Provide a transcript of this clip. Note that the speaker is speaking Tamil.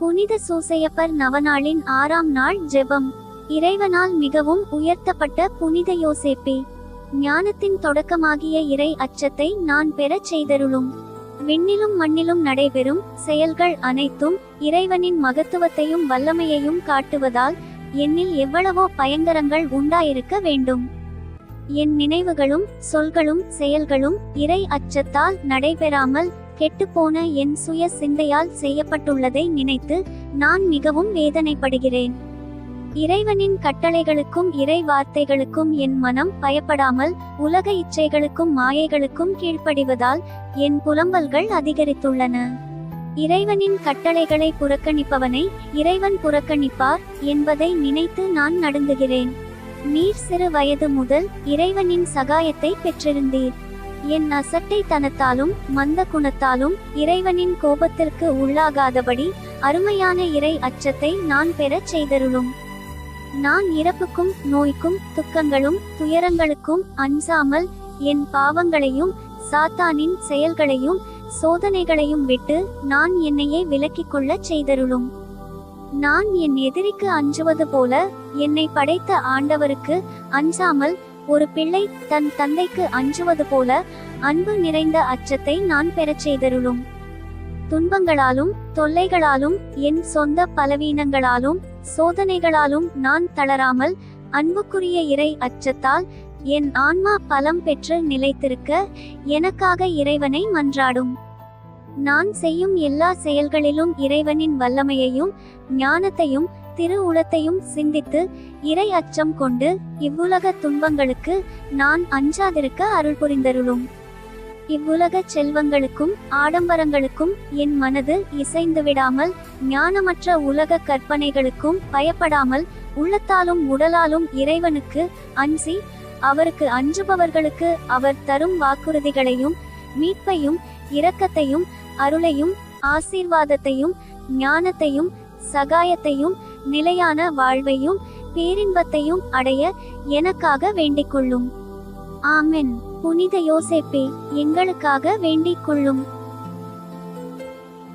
புனித சூசையப்பர் நவநாளின் ஆறாம் நாள் ஜெபம். இறைவனால் மிகவும் உயர்த்தப்பட்ட புனித யோசேப்பே ஞானத்தின் தொடக்கமாகிய இறை அச்சத்தை நான் பெறச் செய்தருளும். விண்ணிலும் மண்ணிலும் நடைபெறும் செயல்கள் அனைத்தும் இறைவனின் மகத்துவத்தையும் வல்லமையையும் காட்டுவதால் என்னில் எவ்வளவோ பயங்கரங்கள் உண்டாயிருக்க வேண்டும். என் நினைவுகளும் சொல்களும் செயல்களும் இறை அச்சத்தால் நடைபெறாமல் கெட்டுப்போன என் சுய சிந்தையால் செய்யப்பட்டுள்ளதை நினைத்து நான் மிகவும் வேதனைப்படுகிறேன். இறைவனின் கட்டளைகளுக்கும் இறை வார்த்தைகளுக்கும் என் மனம் பயப்படாமல் உலக இச்சைகளுக்கும் மாயைகளுக்கும் கீழ்ப்படிவதால் என் புலம்பல்கள் அதிகரித்துள்ளன. இறைவனின் கட்டளைகளை புறக்கணிப்பவனை இறைவன் புறக்கணிப்பார் என்பதை நினைத்து நான் நடுங்குகிறேன். நீர் சிறு வயது முதல் இறைவனின் சகாயத்தை பெற்றிருந்தீர். என் அசட்டை தனத்தாலும் மந்த குணத்தாலும் இறைவனின் கோபத்திற்கு உள்ளாகாதபடி அருமையான இறை அச்சத்தை நான் பெறச் செய்தருளும். நான் இறப்புக்கும் நோய்க்கும் துக்கங்களும் துயரங்களுக்கும் அஞ்சாமல் என் பாவங்களையும் சாத்தானின் செயல்களையும் சோதனைகளையும் விட்டு நான் என்னையே விலக்கிக் கொள்ளச் செய்தருளும். நான் என் எதிரிக்கு அஞ்சுவது போல என்னை படைத்த ஆண்டவருக்கு அஞ்சாமல் ஒரு பிள்ளை தன் தந்தைக்கு அஞ்சுவது போல அன்பு நிறைந்த அச்சத்தை நான் பெறச் செய்தருளும். துன்பங்களாலும் தொல்லைகளாலும் என் சொந்த பலவீனங்களாலும் சோதனைகளாலும் நான் தளராமல் அன்புக்குரிய இறை அச்சத்தால் என் ஆன்மா பலம் பெற்று நிலைத்திருக்க எனக்காக இறைவனை மன்றாடும். நான் செய்யும் எல்லா செயல்களிலும் இறைவனின் வல்லமையையும் ஞானத்தையும் திரு உளத்தையும் சிந்தித்து இறை அச்சம் கொண்டு இவ்வுலக துன்பங்களுக்கு நான் அஞ்சாதிருக்க அருள் புரிந்தருளும். இவ்வுலக செல்வங்களுக்கும் ஆடம்பரங்களுக்கும் என் மனது இசைந்து விடாமல் ஞானமற்ற உலக கற்பனைகளுக்கும் பயப்படாமல் உள்ளத்தாலும் உடலாலும் இறைவனுக்கு அஞ்சி அவருக்கு அஞ்சுபவர்களுக்கு அவர் தரும் வாக்குறுதிகளையும் மீட்பையும் இரக்கத்தையும் அருளையும் ஆசீர்வாதத்தையும் ஞானத்தையும் சகாயத்தையும் நிலையான வாழ்வையும் பேரின்பத்தையும் அடைய எனக்காக வேண்டிக் கொள்ளும் ஆமென். புனித யோசேப்பே எங்களுக்காக வேண்டிக் கொள்ளும்